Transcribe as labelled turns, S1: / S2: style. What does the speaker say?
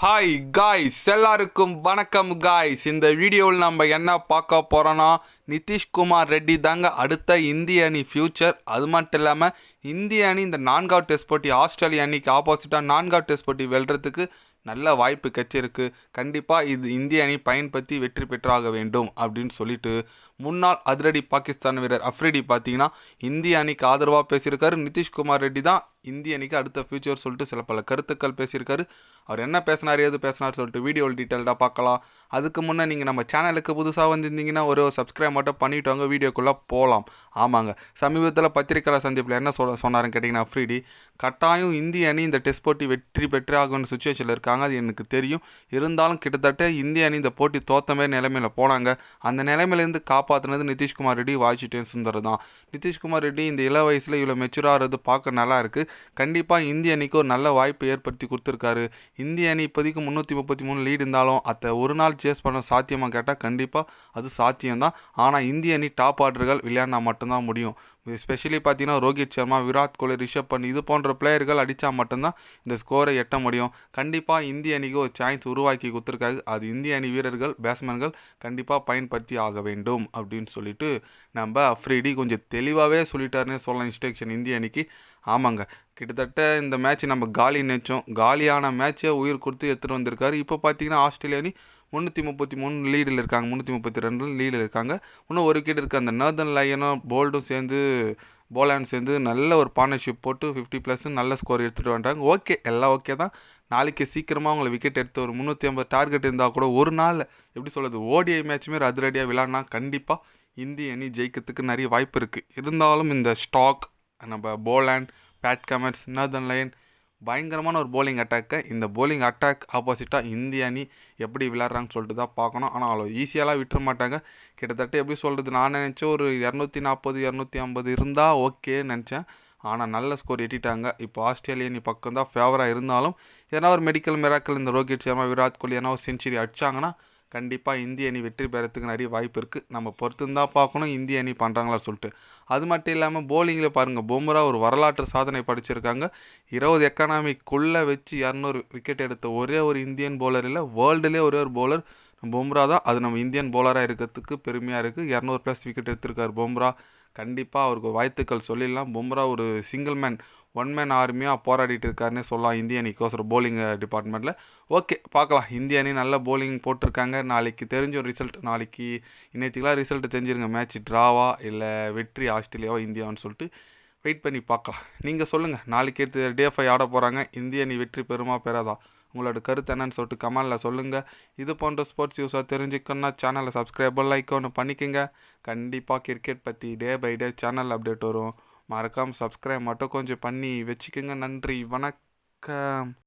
S1: Hi guys எல்லாருக்கும் வணக்கம் guys இந்த வீடியோவில் நம்ம என்ன பார்க்க போகிறோன்னா நிதிஷ்குமார் ரெட்டி தாங்க அடுத்த இந்திய அணி ஃப்யூச்சர் அது மட்டும் இல்லாமல் இந்திய அணி இந்த நான்காவது டெஸ்ட் போட்டி ஆஸ்திரேலிய அணிக்கு ஆப்போசிட்டாக நான்காவது டெஸ்ட் போட்டி வெல்றதுக்கு நல்ல வாய்ப்பு கச்சிருக்கு. கண்டிப்பாக இது இந்திய அணி பயன்படுத்தி வெற்றி பெற்றாக வேண்டும் அப்படின்னு சொல்லிட்டு முன்னாள் அதிரடி பாகிஸ்தான் வீரர் அஃப்ரிடி பார்த்தீங்கன்னா இந்திய அணிக்கு ஆதரவாக பேசியிருக்காரு. நிதிஷ்குமார் ரெட்டி தான் இந்திய அணிக்கு அடுத்த ஃபியூச்சர் சொல்லிட்டு சில பல கருத்துக்கள் பேசியிருக்காரு. அவர் என்ன பேசினார் ஏது பேசினார் சொல்லிட்டு வீடியோவில் டீட்டெயில்டாக பார்க்கலாம். அதுக்கு முன்னே நீங்கள் நம்ம சேனலுக்கு புதுசாக வந்திருந்தீங்கன்னா ஒரு சப்ஸ்கிரைப் மட்டும் பண்ணிவிட்டு வாங்க வீடியோக்குள்ளே போகலாம் ஆமாங்க. சமீபத்தில் பத்திரிகையாளர் சந்திப்பில் என்ன சொல்ல சொன்னாருன்னு கேட்டிங்கன்னா அஃப்ரிடி கட்டாயம் இந்திய அணி இந்த டெஸ்ட் போட்டி வெற்றி பெற்று ஆகும் சுச்சுவேஷனில் இருக்காங்க அது எனக்கு தெரியும். இருந்தாலும் கிட்டத்தட்ட இந்திய அணி இந்த போட்டி தோத்த மாதிரி நிலைமையில் போனாங்க. அந்த நிலைமையிலேருந்து காப்பாற்றினது நிதிஷ்குமார் ரெட்டி வாய்ச்சிட்டேன் சுந்தர் தான். நிதிஷ்குமார் ரெட்டி இந்த இள வயசில் இவ்வளோ மெச்சூராகிறது பார்க்க நல்லா இருக்குது கண்டிப்பாக இந்திய அணிக்கு ஒரு நல்ல வாய்ப்பு ஏற்படுத்தி கொடுத்துருக்காரு. இந்திய அணி இப்போதைக்கு முந்நூற்றி முப்பத்தி மூணு லீடு இருந்தாலும் அதை ஒரு நாள் சேஸ் பண்ண சாத்தியமாக கேட்டால் கண்டிப்பாக அது சாத்தியம்தான். ஆனால் இந்திய அணி டாப் ஆர்டர்கள் விளையாடினா மட்டும்தான் முடியும். ஸ்பெஷலி பார்த்தீங்கன்னா ரோஹித் சர்மா விராட் கோலி ரிஷப் பண்ட் இது போன்ற பிளேயர்கள் அடித்தா மட்டும்தான் இந்த ஸ்கோரை எட்ட முடியும். கண்டிப்பாக இந்திய அணிக்கு ஒரு சான்ஸ் உருவாக்கி கொடுத்துருக்காரு. அது இந்திய அணி வீரர்கள் பேட்ஸ்மேன்கள் கண்டிப்பாக பயன்படுத்தி ஆக வேண்டும் அப்படின்னு சொல்லிட்டு நம்ம அஃப்ரீடி கொஞ்சம் தெளிவாகவே சொல்லிட்டாருன்னு சொல்லலாம். இன்ஸ்ட்ரக்ஷன் இந்திய அணிக்கு. ஆமாங்க. கிட்டத்தட்ட இந்த மேட்ச் நம்ம காலி நினைச்சோம். காலியான மேட்சை உயிர் கொடுத்து எடுத்துகிட்டு வந்திருக்காரு. இப்போ பார்த்தீங்கன்னா ஆஸ்திரேலியா அணி முந்நூற்றி முப்பத்தி மூணு லீடில் இருக்காங்க. முந்நூற்றி முப்பத்தி ரெண்டு லீடில் இருக்காங்க. இன்னும் ஒரு விக்கெட் இருக்குது அந்த நர்தன் லயனும் போல்டும் சேர்ந்து போலான் சேர்ந்து நல்ல ஒரு பார்ட்னர்ஷிப் போட்டு ஃபிஃப்டி ப்ளஸ் நல்ல ஸ்கோர் எடுத்துகிட்டு வந்துட்டாங்க ஓகே எல்லாம் ஓகே தான். நாளைக்கு சீக்கிரமாக அவங்களை விக்கெட் எடுத்து ஒரு முந்நூற்றி ஐம்பது டார்கெட் இருந்தால் கூட ஒரு நாள் எப்படி சொல்கிறது ஓடிஐ மேட்ச்சுமே அதிரடியாக விளாட்னா கண்டிப்பாக இந்திய அணி ஜெயிக்கிறதுக்கு நிறைய வாய்ப்பு இருக்குது இருந்தாலும் இந்த ஸ்டாக் நம்ம Poland bad comments northern line பயங்கரமான ஒரு போலிங் அட்டாக்கை இந்த போலிங் அட்டாக் ஆப்போசிட்டாக இந்திய அணி எப்படி விளையாடுறாங்கன்னு சொல்லிட்டு தான் பார்க்கணும். ஆனால் அவ்வளோ ஈஸியாலாம் விட்டுற மாட்டாங்க. கிட்டத்தட்ட எப்படி சொல்கிறது நான் நினச்சேன் ஒரு இரநூத்தி நாற்பது இரநூத்தி ஐம்பது இருந்தால் ஓகேன்னு நினச்சேன். ஆனால் நல்ல ஸ்கோர் எட்டிட்டாங்க. இப்போ ஆஸ்திரேலியா நீ பக்கம் தான் ஃபேவராக இருந்தாலும் ஏன்னா ஒரு மெடிக்கல் மிராக்கல் இந்த ரோஹித் சர்மா விராட் கோலி ஏன்னா ஒரு செஞ்சுரி அடிச்சாங்கன்னா கண்டிப்பாக இந்திய அணி வெற்றி பெறத்துக்கு நிறைய வாய்ப்பு இருக்குது நம்ம பொறுத்துந்தான் பார்க்கணும் இந்திய அணி பண்ணுறாங்களா சொல்லிட்டு. அது மட்டும் இல்லாமல் போலிங்கில் பாருங்கள் பும்ரா ஒரு வரலாற்று சாதனை படிச்சிருக்காங்க. இருபது எக்கனாமிக்குள்ளே வச்சு இரநூறு விக்கெட் எடுத்த ஒரே ஒரு இந்தியன் போலர் இல்லை வேர்ல்டுலேயே ஒரே ஒரு போலர் பும்ரா தான். அது நம்ம இந்தியன் போலராக இருக்கிறதுக்கு பெருமையாக இருக்குது இரநூறு ப்ளஸ் விக்கெட் எடுத்திருக்காரு பும்ரா கண்டிப்பாக அவருக்கு வாழ்த்துக்கள் சொல்லிடலாம். பும்ரா ஒரு சிங்கிள் மேன் ஒன் மேன் ஆர்மியாக போராடிட்டு இருக்காருன்னு சொல்லலாம். இந்திய அணிக்கோசரம் போலிங் டிபார்ட்மெண்ட்டில் ஓகே பார்க்கலாம். இந்திய அணி நல்ல போலிங் போட்டிருக்காங்க. நாளைக்கு தெரிஞ்ச ஒரு ரிசல்ட் நாளைக்கு இன்னைக்குலாம் ரிசல்ட் தெரிஞ்சிருங்க. மேட்ச் ட்ராவா இல்லை வெற்றி ஆஸ்திரேலியாவா இந்தியாவான்னு சொல்லிட்டு வெயிட் பண்ணி பார்க்கலாம். நீங்கள் சொல்லுங்கள் நாளைக்கு எடுத்து டே ஃபைவ் ஆட போகிறாங்க இந்திய அணி வெற்றி பெறுமா பெறாதா? உங்களோட கருத்து என்னன்னு சொல்லிட்டு கமெண்டில் சொல்லுங்கள் இது போன்ற ஸ்போர்ட்ஸ் யூஸாக தெரிஞ்சுக்கணும்னா சேனலை சப்ஸ்கிரைபர் லைக் ஒன்று பண்ணிக்கோங்க. கண்டிப்பாக கிரிக்கெட் பற்றி day by day channel update வரும். மறக்காமல் சப்ஸ்கிரைப் மட்டும் கொஞ்சம் பண்ணி வச்சுக்கோங்க. நன்றி. வணக்கம்.